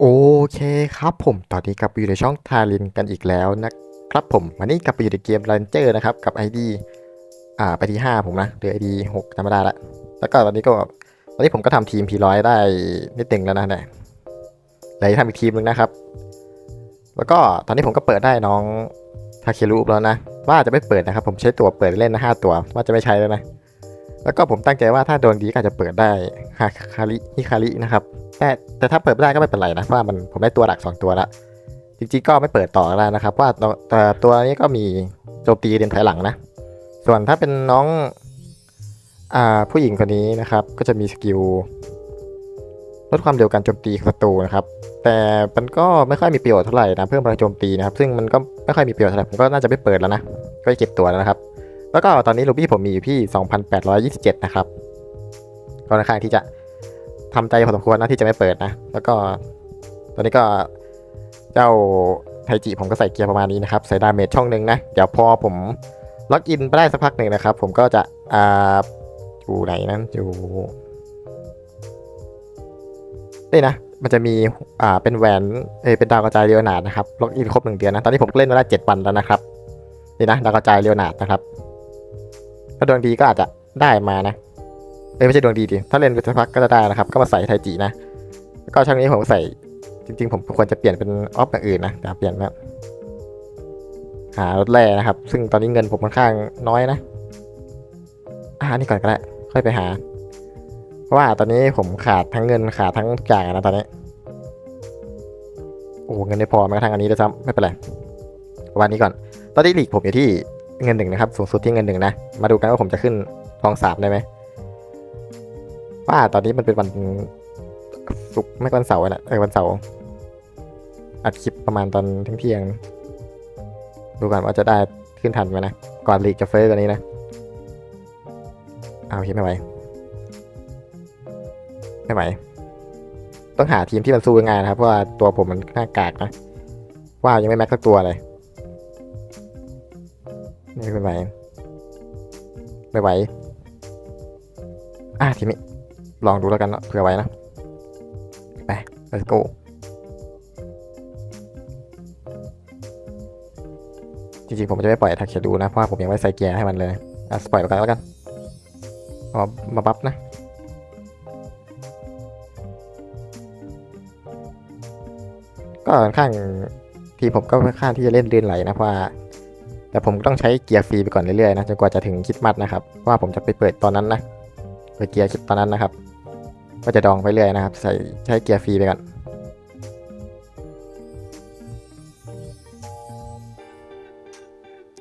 โอเคครับผมตอนนี้กลับไปอยู่ในช่องทารินกันอีกแล้วนะครับผมวันนี้กลับไปอยู่ในเกม Ranger นะครับกับ ID อ่าไปที่ 5 ผมนะหรือ ID 6จำไม่ได้ละแล้วก็ตอนนี้ก็ตอนนี้ผมก็ทำทีม P100 ได้นิดหนึ่งแล้วนะเนี่ยเหลือทำอีกทีมหนึงนะครับ แล้วก็ตอนนี้ผมก็เปิดได้น้องทาเครุแล้วนะ ว่าจะไม่เปิดนะครับ ผมใช้ตัวเปิดเล่นนะห้าตัว ว่าจะไม่ใช้แล้วนะ แล้วก็ผมตั้งใจว่าถ้าดวงดีก็จะเปิดได้ฮาคาริฮิคารินะครับ แต่แต่ถ้าเปิดไม่ได้ก็ไม่เป็นไรนะเพราะว่ามันผมได้ตัวหลัก 2 ตัวละจริงๆก็ไม่เปิดต่อแล้วนะครับ ว่าตัวแต่ตัวนี้ก็มีโจมตีเรียนถอยหลังนะ ส่วนถ้าเป็นน้องอ่าผู้หญิงคนนี้นะครับ ก็จะมีสกิลลดความเร็วการโจมตีศัตรูนะครับ แต่มันก็ไม่ค่อยมีประโยชน์เท่าไหร่นะเพิ่มพลังโจมตีนะครับ ซึ่งมันก็ไม่ค่อยมีประโยชน์เท่าไหร่ผมก็น่าจะไม่เปิดแล้วนะก็เก็บตัวแล้วนะครับ แล้วก็ตอนนี้ลูบี้ผมมีอยู่ที่ 2,827 นะครับก็ค่อนข้างที่จะทำใจพอสมควรนะที่จะไม่เปิดนะ แล้วก็ตอนนี้ก็เจ้าไทจิผมก็ใส่เกียร์ประมาณนี้นะครับ ใส่ดาเมจช่องหนึ่งนะ เดี๋ยวพอผมล็อกอินไปได้สักพักหนึ่งนะครับ ผมก็จะอ่าอยู่ไหนนั้นอยู่นี่นะ มันจะมีอ่าเป็นแหวนเอยเป็นดาวกระจายเรียวนาดนะครับล็อกอินครบหนึ่งเดือนนะ ตอนนี้ผมเล่นมาได้เจ็ดวันแล้วนะครับ นี่นะดาวกระจายเรียวนาดนะครับาดวงดีก็อาจจะได้มานะเอ้ไม่ใช่ดวงดีดิถ้าเล่นไปสักพักก็จะได้นะครับ ก็มาใส่ไทจินะก็ช่างนี้ผมใส่จริง ๆ ผมควรจะเปลี่ยนเป็นออฟอย่างอื่นนะแต่เปลี่ยนแล้วหารถแร่นะครับ ซึ่งตอนนี้เงินผมค่อนข้างน้อยนะอ่านี่ก่อนก็ได้ค่อยไปหา เพราะว่าตอนนี้ผมขาดทั้งเงินขาดทั้งทุกอย่างนะตอนนี้โอ้เงินไม่พอแม้กระทั่งอันนี้ด้วยซ้ำไม่เป็นไรวันนี้ก่อน ตอนนี้หลีกผมอยู่ที่ เงินหนึ่งนะครับ สูงสุดที่เงินหนึ่งนะ มาดูกันว่าผมจะขึ้นทองสามได้ไหมว่าตอนนี้มันเป็นวันศุกร์ไม่ก็วันเสาร์นะเออวันเสาร์อัดคลิปประมาณตอนเที่ยงๆดูกันว่าจะได้ขึ้นทันไหมนะ ก่อนลีกจะเฟ้อกว่านี้นะ เอาโอเคไม่ไหว ไม่ไหว ต้องหาทีมที่มันสู้ง่ายนะครับ เพราะว่าตัวผมมันหน้ากากนะว่ายังไม่แม็กสักตัวเลย ไม่เป็นไรไม่ไหวอะทีนี้ลองดูแล้วกันเนาะเผื่อไว้นะไป let's go จริงๆ ผมจะไม่ปล่อยทักเขียดูนะ เพราะผมยังไม่ใส่เกียร์ให้มันเลยอะปล่อยไปก่อนแล้วกันเอามาบัฟนะก็ค่อนข้างทีผมก็ค่อนข้างที่จะเล่นลื่นไหลนะเพราะ แต่ผมต้องใช้เกียร์ฟรีไปก่อนเรื่อยๆนะจนกว่าจะถึงคิดมัดนะครับว่าผมจะไปเปิดตอนนั้นนะเปิดเกียร์คิดตอนนั้นนะครับ ก็จะดองไปเรื่อยนะครับ ใส่ใช้เกียร์ฟรีไปก่อน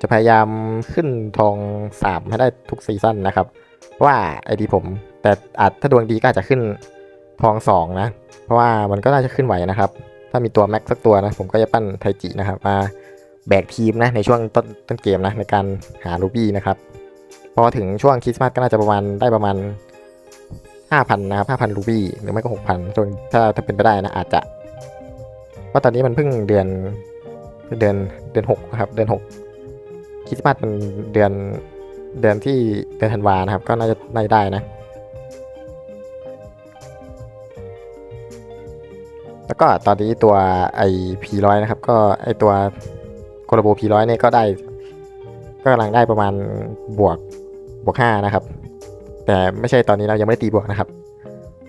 จะพยายามขึ้นทองสามให้ได้ทุกซีซั่นนะครับเพราะว่าไอดีผม แต่อาจถ้าดวงดีก็อาจจะขึ้นทองสองนะ เพราะว่ามันก็น่าจะขึ้นไหวนะครับ ถ้ามีตัวแม็กสักตัวนะ ผมก็จะปั้นไทจินะครับมา แบกทีมนะในช่วงต้นต้นเกมนะในการหาลูบี้นะครับ พอถึงช่วงคริสต์มาสก็น่าจะประมาณได้ประมาณ 5,000 นะครับ 5,000 รูบี้หรือไม่ก็ 6,000จนถ้าถ้าเป็นไปได้นะอาจจะเพราตอนนี้มันเพิ่งเดือนเดือนเดือน6นะครับเดือน6คริสต์มาสมันเดือนเดือนที่เดือนธันวานะครับ ก็น่าจะน่าจะได้นะแล้วก็ตอนนี้ตัวไอพีร้อยนะครับ ก็ไอตัว ลโบพีร้อยเนี่ยก็ได้ ก็กำลังได้ประมาณบวกบวกห้านะครับ แต่ไม่ใช่ตอนนี้เรายังไม่ได้ตีบวกนะครับ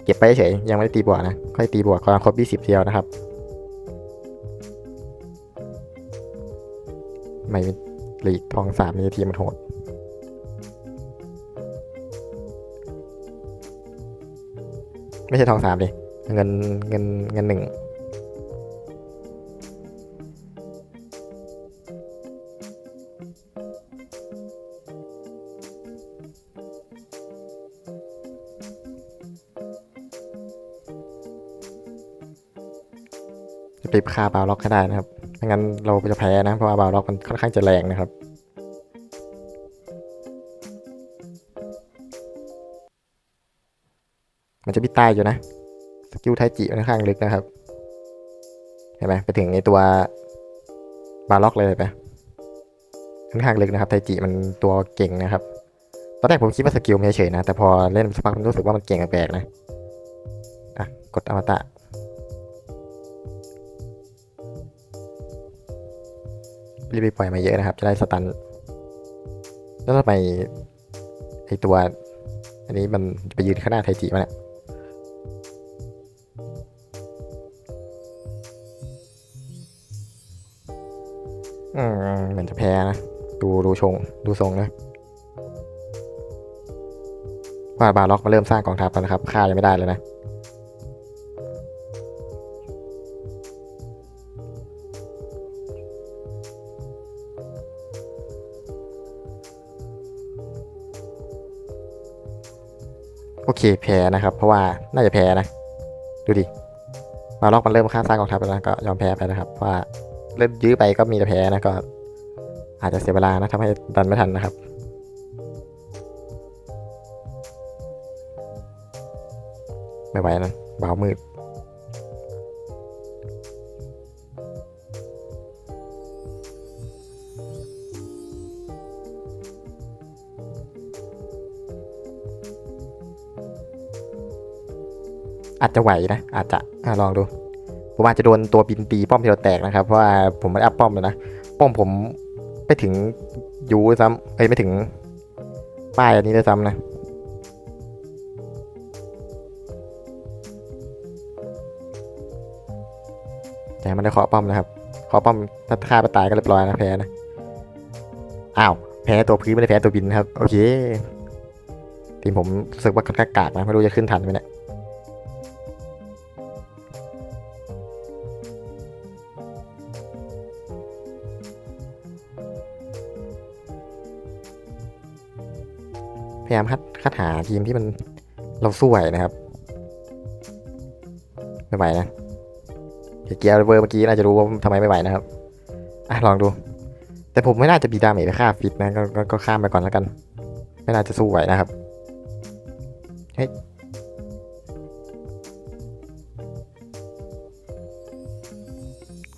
เก็บไปเฉยยังไม่ได้ตีบวกนะ ค่อยตีบวกก่อนครบ20เดียวนะครับไม่หลีกทองสามมีทีมมันโหดไม่ใช่ทองสามดิเงินเงินเงินหนึ่ง จะไปฆ่าบาวล็อกให้ได้นะครับไม่งั้นเราจะแพ้นะเพราะว่าบาวล็อกมันค่อนข้างจะแรงนะครับมันจะพิใต้อยู่นะสกิลไทจิค่อนข้างลึกนะครับเห็นไหมไปถึงในตัวบาล็อกเลยไปค่อนข้างลึกนะครับไทจิมันตัวเก่งนะครับ ตอนแรกผมคิดว่าสกิลมันเฉยๆนะ แต่พอเล่นสักพักผมรู้สึกว่ามันเก่งแปลกนะอะกดอมตะ รีบไปปล่อยมาเยอะนะครับ จะได้สตัน แล้วทำไมไอตัว อันนี้มันไปยืนข้างหน้าไทจิมาเนี่ยอืมเหมือนจะแพ้นะ ดูดูชง ดูทรงนะว่าบาล็อกมาเริ่มสร้างกองทัพแล้วนะครับฆ่ายังไม่ได้เลยนะ โอเคแพ้นะครับ เพราะว่าน่าจะแพ้นะ ดูดิมาล็อกมันเริ่มข้างซ้ายกองทัพแล้วก็ยอมแพ้ไปนะครับเพราะว่าเล่นยื้อไปก็มีแต่แพ้นะก็ อาจจะเสียเวลานะทำให้ดันไม่ทันนะครับไม่ไหวนะบ่าวมืด อาจจะไหวนะ อาจจะอะลองดู ผมอาจจะโดนตัวบินตีป้อมที่เราแตกนะครับ เพราะว่าผมไม่ได้อัพป้อมเลยนะ ป้อมผมไปถึงยูซ้ำเอ้ยไม่ถึงป้ายอันนี้ด้วยซ้ำนะแต่มันได้เคาะป้อมนะครับเคาะป้อมถ้าฆ่าไปตายก็เรียบร้อยนะแพ้นะ อ้าว แพ้ตัวพื้นไม่ได้แพ้ตัวบินนะครับ โอเคทีมผมรู้สึกว่าค่อนข้างกากนะไม่รู้จะขึ้นทันไหมเนี่ย ยายามคัดคัดหาทีมที่มันเราสู้ไหวนะครับ ไม่ไหวนะเดี๋ยวเกียร์เวอร์เมื่อกี้น่าจะรู้ว่าทำไมไม่ไหวนะครับอะลองดู แต่ผมไม่น่าจะมีดาเมจไปฆ่าฟิตนะกก็ก็ข้ามไปก่อนแล้วกัน ไม่น่าจะสู้ไหวนะครับเฮ้ย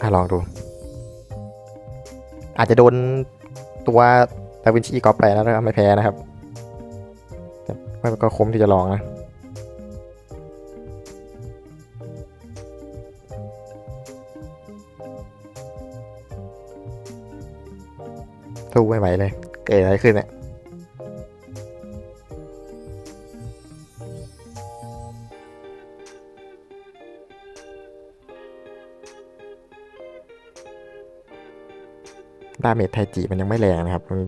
อะลองดู อาจจะโดนตัวดาวินชีกอปไปแล้วนะไม่แพ้นะครับ ไม่ก็คุ้มที่จะลองนะสู้ไม่ไหวเลย เกิดอะไรขึ้นเนี่ยดาเมจไทจิมันยังไม่แรงนะครับ มัน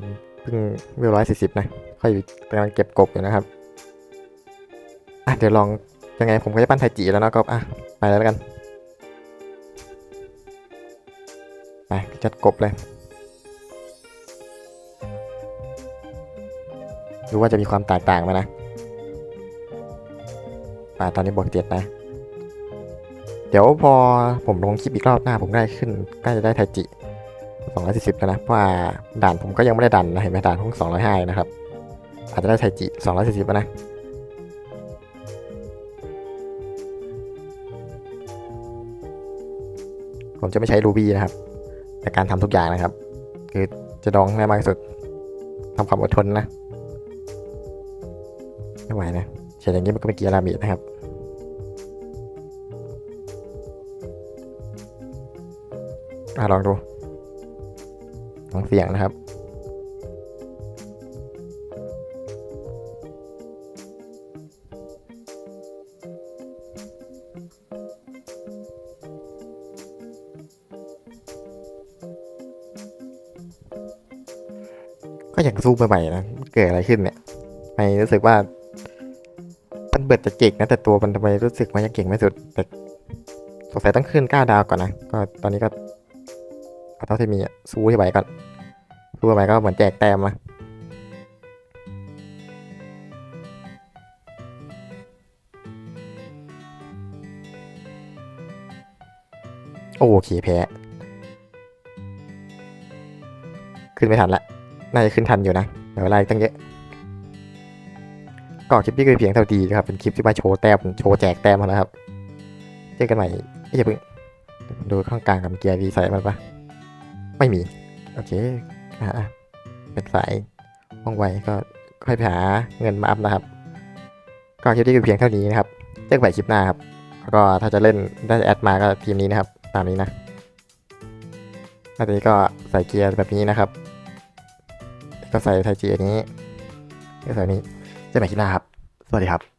เพิ่งเวลร้อยสี่สิบนะ ค่อยกำลังเก็บกบอยู่นะครับ เดี๋ยวลองยังไงผมก็จะปั้นไทจิแล้วนะก็อะไปแล้วกันไปจัดกบเลยดูว่าจะมีความแตกต่างไหมนะอ่าตอนนี้บวกเจ็ดนะ เดี๋ยวพอผมลงคลิปอีกรอบหน้า ผมได้ขึ้นใกล้จะได้ไทจิ240แล้วนะเพราะว่าด่านผมก็ยังไม่ได้ดันนะเห็นไหมด่านเพิ่ง205นะครับ อาจจะได้ไทจิ240แล้วนะ ผมจะไม่ใช้รูบี้นะครับในการทำทุกอย่างนะครับ คือจะดองให้มากที่สุดทำความอดทนนะไม่ไหวนะเฉยอย่างนี้มันก็ไม่เกียร์ลามิดนะครับอลองดูลองเสียงนะครับ ก็อยากสู้ใหม่นะเกิดอะไรขึ้นเนี่ยไม่รู้สึกว่ามันเบิดจะเก่งนะแต่ตัวมันทำไมรู้สึกว่ายังเก่งไม่สุดแต่สงสัยต้องขึ้นก้าดาวก่อนนะก็ตอนนี้ก็เอาเท่าที่มีอะสู้ให้ไหวก่อนสู้ไหวก็เหมือนแจกแต้มนะโอเคแพ้ ขึ้นไม่ทันละ น่าจะขึ้นทันอยู่นะเดี๋ยวเวลาอีกตั้งเยอะก็คลิปนี้ก็เพียงเท่าดีนะครับ เป็นคลิปที่มาโชว์แต้มโชว์แจกแต้มนะครับ เจอกันใหม่ไม่อย่าเพิ่งดูข้างกลางกับเกียร์ดีใส่มันปะไม่มี โอเคอะเป็นสายว่องไวก็ค่อยไปหาเงินมาอัพนะครับ ก็คลิปนี้ก็เพียงเท่านี้นะครับ เจอกันใหม่คลิปหน้าครับแล้วก็ถ้าจะเล่นได้แอดมาก็ทีมนี้นะครับ ตามนี้นะตอนนี้ก็ใส่เกียร์แบบนี้นะครับ ก็ใส่ไทจีอันนี้ก็ใส่นี้เจะใหม่คลิปหน้าครับ สวัสดีครับ